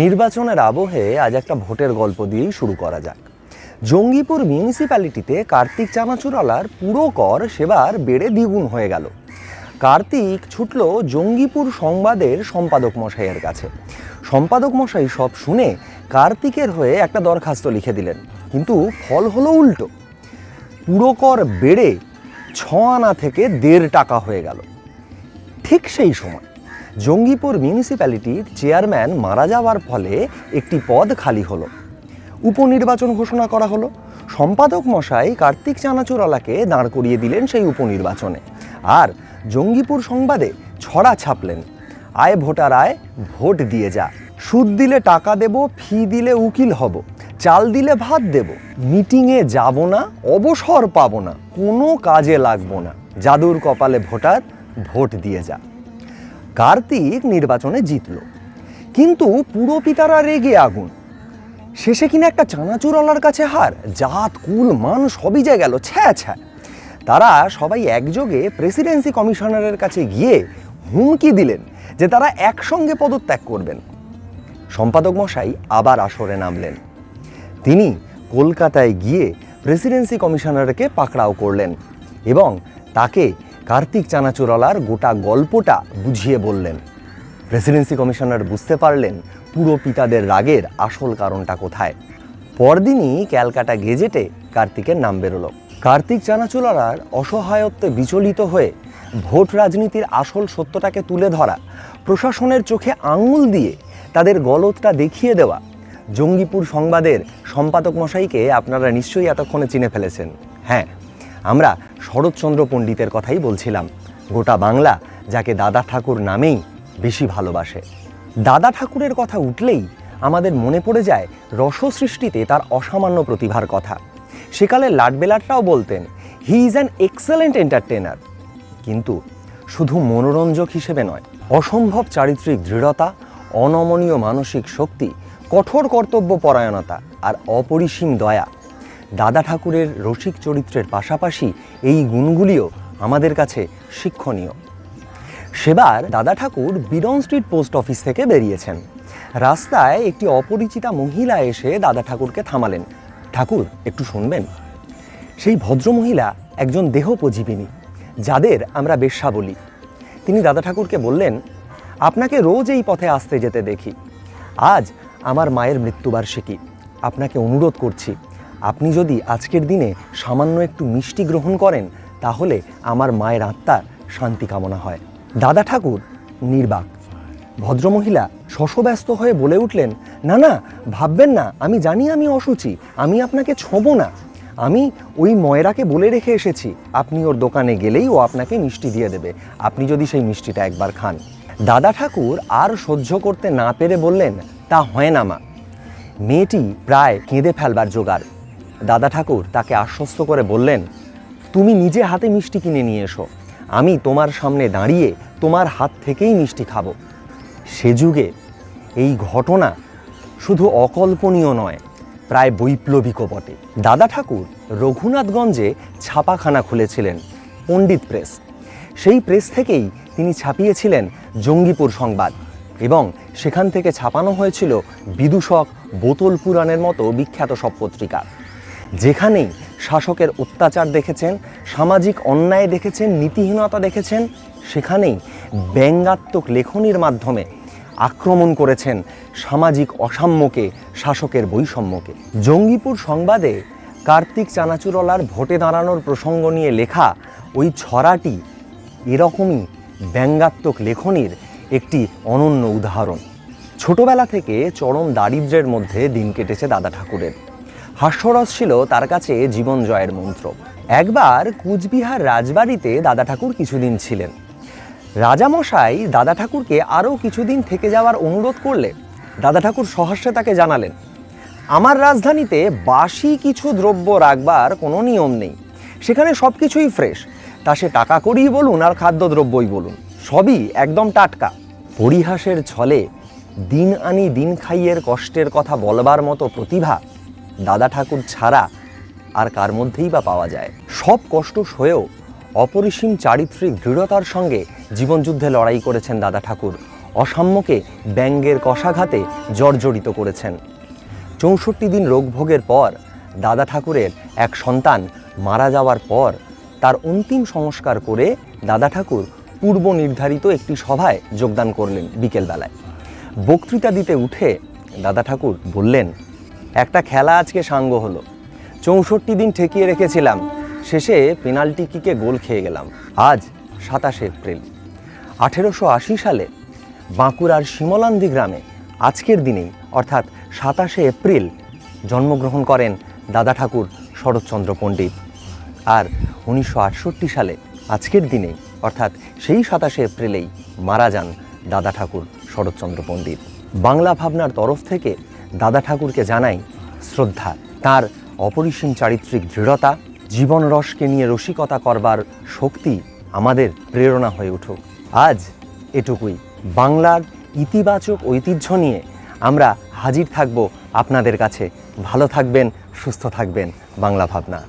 নির্বাচনের আবহে আজ একটা ভোটের গল্প দিয়েই শুরু করা যাক। জঙ্গিপুর মিউনিসিপ্যালিটিতে কার্তিক চানাচুরালার পুরো কর সেবার বেড়ে দ্বিগুণ হয়ে গেল। কার্তিক ছুটল জঙ্গিপুর সংবাদের সম্পাদক মশাইয়ের কাছে। সম্পাদক মশাই সব শুনে কার্তিকের হয়ে একটা দরখাস্ত লিখে দিলেন, কিন্তু ফল হলো উল্টো। পুরো কর বেড়ে ছ আনা থেকে দেড় টাকা হয়ে গেল। ঠিক সেই সময় জঙ্গিপুর মিউনিসিপ্যালিটির চেয়ারম্যান মারা যাওয়ার ফলে একটি পদ খালি হলো। উপনির্বাচন ঘোষণা করা হলো। সম্পাদক মশাই কার্তিক চানাচুরালাকে দাঁড় করিয়ে দিলেন সেই উপনির্বাচনে। আর জঙ্গিপুর সংবাদে ছড়া ছাপলেন। আয় ভোটার আয়, ভোট দিয়ে যা। সুদ দিলে টাকা দেব, ফি দিলে উকিল হব। চাল দিলে ভাত দেব। মিটিংয়ে যাব না, অবসর পাবো না। কোনো কাজে লাগবো না। জাদুর কপালে ভোটার, ভোট দিয়ে যা। কার্তিক নির্বাচনে জিতল। কিন্তু পুরপিতারা রেগে আগুন। শেষে কিনা একটা চানাচুরওয়ালার কাছে হার, জাত, কুল, মান সবই যা গেল ছ্যা ছ্যা। তারা সবাই একযোগে প্রেসিডেন্সি কমিশনারের কাছে গিয়ে হুমকি দিলেন যে তারা একসঙ্গে পদত্যাগ করবেন। সম্পাদক মশাই আবার আসরে নামলেন। তিনি কলকাতায় গিয়ে প্রেসিডেন্সি কমিশনারকে পাকড়াও করলেন এবং তাকে কার্তিক চানাচুরলার গোটা গল্পটা বুঝিয়ে বললেন। প্রেসিডেন্সি কমিশনার বুঝতে পারলেন পুরো পিতাদের রাগের আসল কারণটা কোথায়। পরদিনই ক্যালকাটা গেজেটে কার্তিকের নাম বেরোলো। কার্তিক চানাচুলারার অসহায়ত্বে বিচলিত হয়ে ভোট রাজনীতির আসল সত্যটাকে তুলে ধরা, প্রশাসনের চোখে আঙুল দিয়ে তাদের গলতটা দেখিয়ে দেওয়া, জঙ্গিপুর সংবাদের সম্পাদক মশাইকে আপনারা নিশ্চয়ই এতক্ষণে চিনে ফেলেছেন। হ্যাঁ আমরা শরৎচন্দ্র পণ্ডিতের কথাই বলছিলাম। গোটা বাংলা যাকে দাদা ঠাকুর নামেই বেশি ভালোবাসে। দাদা ঠাকুরের কথা উঠলেই আমাদের মনে পড়ে যায় রস সৃষ্টিতে তার অসামান্য প্রতিভার কথা। সেকালে লাটবেলাটরাও বলতেন he is an excellent entertainer কিন্তু শুধু মনোরঞ্জক হিসেবে নয়, অসম্ভব চারিত্রিক দৃঢ়তা, অনমনীয় মানসিক শক্তি, কঠোর কর্তব্য পরায়ণতা আর অপরিসীম দয়া দাদা ঠাকুরের রসিক চরিত্রের পাশাপাশি এই গুণগুলিও আমাদের কাছে শিক্ষণীয়। সেবার Dada Thakur Beadon street post office থেকে বেরিয়েছেন। রাস্তায় একটি অপরিচিতা মহিলা এসে দাদা ঠাকুরকে থামালেন। ঠাকুর, একটু শুনবেন? সেই ভদ্রমহিলা একজন দেহোপজীবিনী, যাদের আমরা বেশ্যা বলি। তিনি দাদা ঠাকুরকে বললেন, আপনাকে রোজ এই পথে আসতে যেতে দেখি। আজ আমার মায়ের মৃত্যুবার্ষিকী। আপনাকে অনুরোধ করছি। আপনি যদি আজকের দিনে সামান্য একটু মিষ্টি গ্রহণ করেন, তাহলে আমার মায়ের আত্মার শান্তি কামনা হয়। দাদা ঠাকুর, নির্বাক। ভদ্রমহিলা শশব্যস্ত হয়ে বলে উঠলেন, না না, ভাববেন না, আমি জানি আমি অসুচি, আমি আপনাকে ছোঁবো না। আমি ওই ময়রাকে বলে রেখে এসেছি, আপনি ওর দোকানে গেলেই ও আপনাকে মিষ্টি দিয়ে দেবে, আপনি যদি সেই মিষ্টিটা একবার খান। দাদা ঠাকুর আর সহ্য করতে না পেরে বললেন, তা হয় না মা। মেয়েটি প্রায় কেঁদে ফেলবার জোগাড়। দাদা ঠাকুর তাকে আশ্বস্ত করে বললেন, তুমি নিজে হাতে মিষ্টি কিনে নিয়ে এসো। আমি তোমার সামনে দাঁড়িয়ে তোমার হাত থেকেই মিষ্টি খাব। সে যুগে এই ঘটনা শুধু অকল্পনীয় নয়, প্রায় বৈপ্লবিকও বটে। দাদা ঠাকুর রঘুনাথগঞ্জে ছাপাখানা খুলেছিলেন, পণ্ডিত প্রেস। সেই প্রেস থেকেই তিনি ছাপিয়েছিলেন জঙ্গিপুর সংবাদ এবং সেখান থেকে ছাপানো হয়েছিল বিদূষক বোতল পুরাণের মতো বিখ্যাত সব পত্রিকা। যেখানেই শাসকের অত্যাচার দেখেছেন, সামাজিক অন্যায় দেখেছেন, নীতিহীনতা দেখেছেন, সেখানেই ব্যঙ্গাত্মক লেখনির মাধ্যমে আক্রমণ করেছেন সামাজিক অসাম্যকে, শাসকের বৈষম্যকে। জঙ্গিপুর সংবাদে কার্তিক চানাচুরলার ভোটে দাঁড়ানোর প্রসঙ্গ নিয়ে লেখা ওই ছড়াটি এরকমই ব্যঙ্গাত্মক লেখনির একটি অনন্য উদাহরণ। ছোটবেলা থেকে চরম দারিদ্র্যের মধ্যে দিন কেটেছে দাদা ঠাকুরের। হাস্যরস ছিল তার কাছে জীবন জয়ের মন্ত্র। একবার কুচবিহার রাজবাড়িতে দাদা ঠাকুর কিছুদিন ছিলেন। রাজামশাই দাদা ঠাকুরকে আরও কিছুদিন থেকে যাওয়ার অনুরোধ করলে দাদা ঠাকুর সহাস্যে তাকে জানালেন, আমার রাজধানীতে বাসি কিছু দ্রব্য রাখবার কোনো নিয়ম নেই। সেখানে সব কিছুই ফ্রেশ। তা সে টাকা করেই বলুন আর খাদ্যদ্রব্যই বলুন। সবই একদম টাটকা। পরিহাসের ছলে দিন আনি দিন খাইয়ের কষ্টের কথা বলবার মতো প্রতিভা দাদা ঠাকুর ছাড়া আর কার মধ্যেই বা পাওয়া যায়? সব কষ্ট সয়েও অপরিসীম চারিত্রিক দৃঢ়তার সঙ্গে জীবনযুদ্ধে লড়াই করেছেন দাদা ঠাকুর। অসাম্যকে ব্যঙ্গের কষাঘাতে জর্জরিত করেছেন। চৌষট্টি দিন রোগভোগের পর দাদা ঠাকুরের এক সন্তান মারা যাওয়ার পর তার অন্তিম সংস্কার করে দাদা ঠাকুর পূর্ব নির্ধারিত একটি সভায় যোগদান করলেন বিকেলবেলায়। বক্তৃতা দিতে উঠে দাদা ঠাকুর বললেন একটা খেলা আজকে সাঙ্গ হলো। চৌষট্টি দিন ঠেকিয়ে রেখেছিলাম। শেষে পেনাল্টি কিকে গোল খেয়ে গেলাম। আজ সাতাশে এপ্রিল। আঠেরোশো আশি সালে বাঁকুড়ার শিমলান্দি গ্রামে আজকের দিনেই, অর্থাৎ সাতাশে এপ্রিল, জন্মগ্রহণ করেন দাদা ঠাকুর শরৎচন্দ্র পণ্ডিত। আর উনিশশো আটষট্টি সালে আজকের দিনেই, অর্থাৎ সেই সাতাশে এপ্রিলেই মারা যান দাদা ঠাকুর শরৎচন্দ্র পণ্ডিত। বাংলা ভাবনার তরফ থেকে দাদা ঠাকুরকে জানাই শ্রদ্ধা। তার অপরিসীম চারিত্রিক দৃঢ়তা, জীবন রসকে নিয়ে রসিকতা করবার শক্তি আমাদের প্রেরণা হয়ে উঠুক। আজ এটুকুই। বাংলার ইতিবাচক ঐতিহ্য নিয়ে আমরা হাজির থাকব আপনাদের কাছে। ভালো থাকবেন, সুস্থ থাকবেন, বাংলা ভাবনা।